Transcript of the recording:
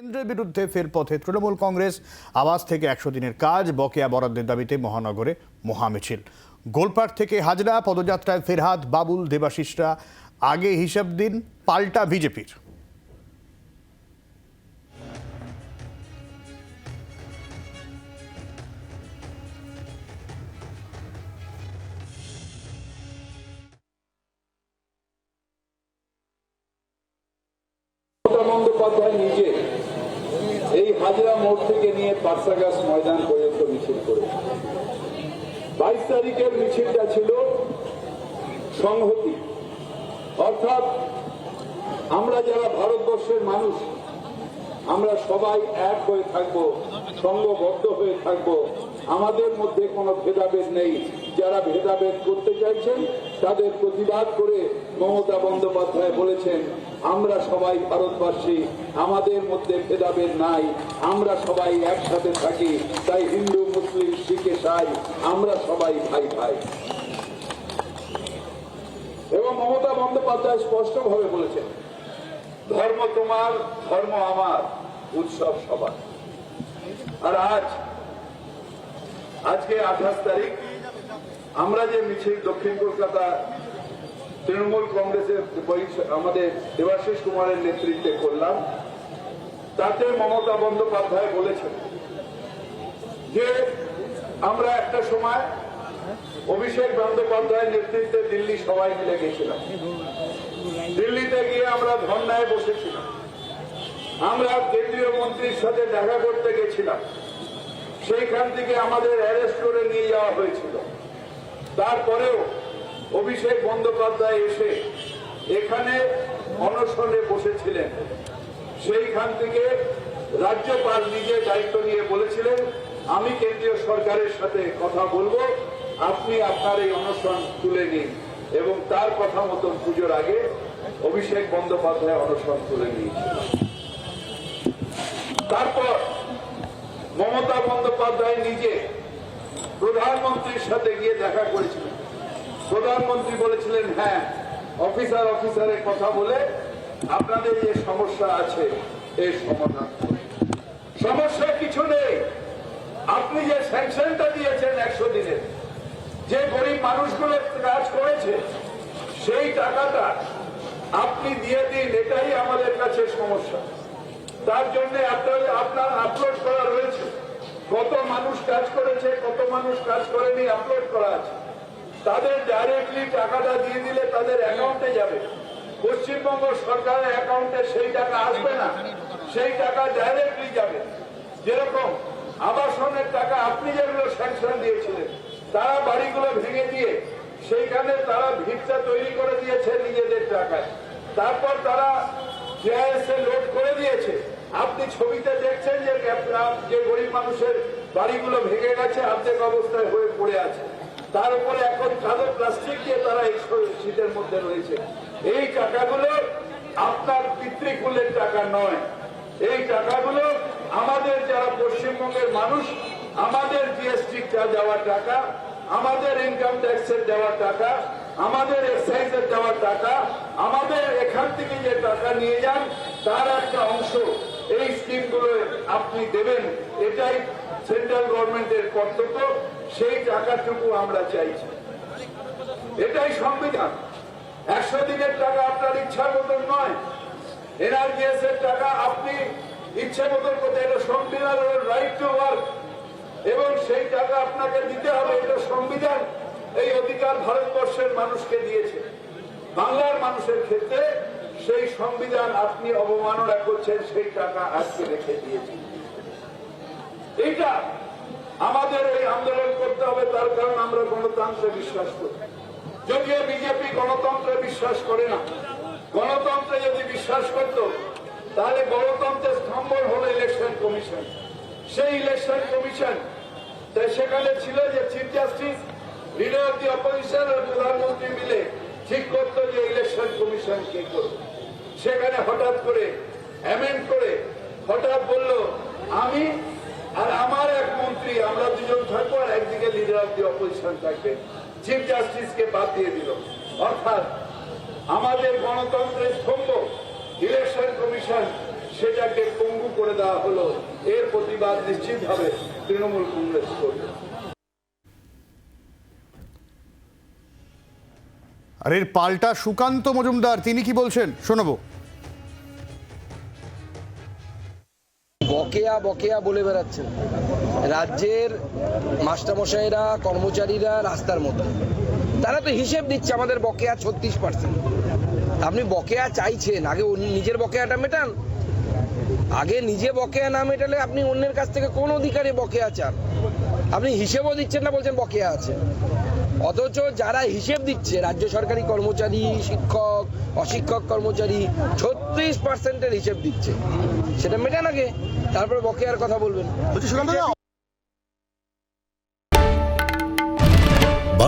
কেন্দ্রের বিরুদ্ধে ফের পথে তৃণমূল কংগ্রেস আবাস থেকে একশো দিনের কাজ, বকেয়া বরাদ্দের দাবিতে মহানগরে মহামিছিল। গোলপাট থেকে হাজরা, পদযাত্রায় ফেরহাদ, বাবুল, দেবাশিসরা, আগে হিসাব দিন, পাল্টা বিজেপির। মমতা হাজরা মোড় থেকে নিয়ে পার্সাগাস ময়দান পর্যন্ত মিছিল করে। বাইশ তারিখের মিছিলটা ছিল সংহতি। অর্থাৎ আমরা যারা ভারতবর্ষের মানুষ, আমরা সবাই এক হয়ে থাকব, সংঘবদ্ধ হয়ে থাকব। আমাদের মধ্যে কোনো ভেদাভেদ নেই। যারা ভেদাভেদ করতে চাইছেন, তাদের প্রতিবাদ করে মমতা বন্দ্যোপাধ্যায় বলেছেন আমরা সবাই ভারতবাসী, আমাদের মধ্যে ভেদাভেদ নাই, আমরা সবাই একসাথে থাকি, তাই হিন্দু, মুসলিম, শিখ সাই আমরা সবাই ভাই ভাই। এবং মমতা বন্দ্যোপাধ্যায় স্পষ্টভাবে বলেছেন, ধর্ম তোমার, ধর্ম আমার, উৎসব সবার। আর আজ, আজকে আঠাশ তারিখ, আমরা যে মিছিল দক্ষিণ কলকাতা তৃণমূল কংগ্রেসের আমাদের দেবাশিস কুমারের নেতৃত্বে করলাম। তাতে মমতা বন্দ্যোপাধ্যায় বলেছেন যে, আমরা একটা সময় অভিষেক বন্দ্যোপাধ্যায়ের নেতৃত্বে দিল্লি সবাই মিলে গেছিলাম। দিল্লিতে গিয়ে আমরা ধর্নায় বসেছিলাম। আমরা কেন্দ্রীয় মন্ত্রীর সাথে দেখা করতে গেছিলাম। সেইখান থেকে আমাদের অ্যারেস্ট করে নিয়ে যাওয়া হয়েছিল। তারপরেও অভিষেক বন্দ্যোপাধ্যায় এসে এখানে অনশনে বসেছিলেন। সেইখান থেকে রাজ্যপাল নিজে দায়িত্ব নিয়ে বলেছিলেন, আমি কেন্দ্রীয় সরকারের সাথে কথা বলব, আপনি আপনার এই অনশন তুলে নিন। এবং তার কথা মতন পুজোর আগে অভিষেক বন্দ্যোপাধ্যায় অনশন তুলে নিয়েছিল তারপর মমতা বন্দ্যোপাধ্যায় নিজে প্রধানমন্ত্রীর সাথে গিয়ে দেখা করেছিলেন। প্রধানমন্ত্রী বলেছিলেন হ্যাঁ অফিসার অফিসারের কথা বলে আপনাদের যে সমস্যা আছে এর সমাধান সমস্যা কিছু নেই। আপনি যে স্যাংশনটা দিয়েছেন একশো দিনের যে গরিব মানুষগুলো কাজ করেছে, সেই টাকাটা আপনি দিয়ে দিন, এটাই আমাদের কাছে সমস্যা। তার জন্য আপনার আপনার আপলোড করা রয়েছে। কত মানুষ কাজ করেছে, কত মানুষ কাজ করেনি আপলোড করা আছে। তাদের ডাইরেক্টলি টাকাটা দিয়ে দিলে তাদের অ্যাকাউন্টে যাবে। পশ্চিমবঙ্গ সরকারের অ্যাকাউন্টে সেই টাকা আসবে না, সেই টাকা ডাইরেক্টলি যাবে। যেরকম আবাসনের টাকা আপনি যেগুলো স্যাংশন দিয়েছিলেন, তারা বাড়িগুলো ভেঙে দিয়ে সেইখানে তারা ভিড়টা তৈরি করে দিয়েছে নিজেদের টাকায়। তারপর তারা জেআইএসএ লোড করে দিয়েছে। আপনি ছবিতে দেখছেন যে যে গরিব মানুষের বাড়িগুলো ভেঙে গেছে, অর্ধেক অবস্থায় হয়ে পড়ে আছে। তার উপরে এখন কালো প্লাস্টিক দিয়ে তারা এই শীতের মধ্যে রয়েছে। এই টাকাগুলো আপনার পিতৃকুলের টাকা নয়। এই টাকাগুলো আমাদের যারা পশ্চিমবঙ্গের মানুষ, আমাদের জিএসটি দেওয়া টাকা, আমাদের ইনকাম ট্যাক্সের দেওয়া টাকা, আমাদের এক্সাইজের দেওয়া টাকা, আমাদের এখান থেকে যে টাকা নিয়ে যান, তার একটা অংশ এই স্কিমগুলো আপনি দেবেন। এটাই সেন্ট্রাল গভর্নমেন্টের কর্তব্য। সেই টাকাটুকু আমরা চাইছি। এটাই সংবিধান। একশো দিনের টাকা আপনার ইচ্ছা মতন নয়। এনআরজিএস এর টাকা আপনি ইচ্ছে মতন করতে এটা সংবিধান রাইট টু ওয়ার্ক এবং সেই টাকা আপনাকে দিতে হবে। এটা সংবিধান। এই অধিকার ভারতবর্ষের মানুষকে দিয়েছে। বাংলার মানুষের ক্ষেত্রে সেই সংবিধান আপনি অবমাননা করছেন, সেই টাকা আজকে রেখে দিয়েছেন এইটা আমাদের এই আন্দোলন করতে হবে, তার কারণ আমরা গণতন্ত্রে বিশ্বাস করি। যদিও বিজেপি গণতন্ত্রে বিশ্বাস করে না, গণতন্ত্রে যদি বিশ্বাস করত, তাহলে গণতন্ত্রের স্তম্ভ হলো ইলেকশন কমিশন সেই ইলেকশন কমিশন সেখানে ছিল যে chief justice leader of the opposition আর প্রধানমন্ত্রী মিলে ঠিক করতো যে ইলেকশন কমিশন কি করবে। সেখানে হঠাৎ করে অ্যামেন্ড করে, হঠাৎ বলল, আমি আর আমার এক মন্ত্রী, আমরা দুজন থাকব আর একদিকে লিডার অফ দি অপোজিশন থাকবে। চিফ জাস্টিসকে বাদ দিয়ে দিল। অর্থাৎ আমাদের গণতন্ত্রের স্তম্ভ ইলেকশন কমিশন সেটাকে পঙ্গু করে দেওয়া হলো। এর প্রতিবাদ নিশ্চিতভাবে তৃণমূল কংগ্রেস করবে। আর এর পাল্টা সুকান্ত মজুমদার তিনি কি বলছেন? শোনাবো। বকেয়া বকেয়া বলে বেড়াচ্ছেন। রাজ্যের মাস্টারমশাইরা, কর্মচারীরা রাস্তার মধ্যে। তারা তো হিসেব দিচ্ছে আমাদের বকেয়া ছত্রিশ পার্সেন্ট আপনি বকেয়া চাইছেন, আগে নিজের বকেয়াটা মেটান। আগে নিজে বকেয়া না মেটালে আপনি অন্যের কাছ থেকে কোন অধিকারে বকেয়া চান? আপনি হিসেবও দিচ্ছেন না, বলছেন বকেয়া আছে। অথচ যারা হিসেব দিচ্ছে, রাজ্য সরকারি কর্মচারী, শিক্ষক, অশিক্ষক কর্মচারী, ছত্রিশ পার্সেন্টের হিসেব দিচ্ছে। সেটা মেটান আগে, তারপরে বকেয়ার কথা বলবেন।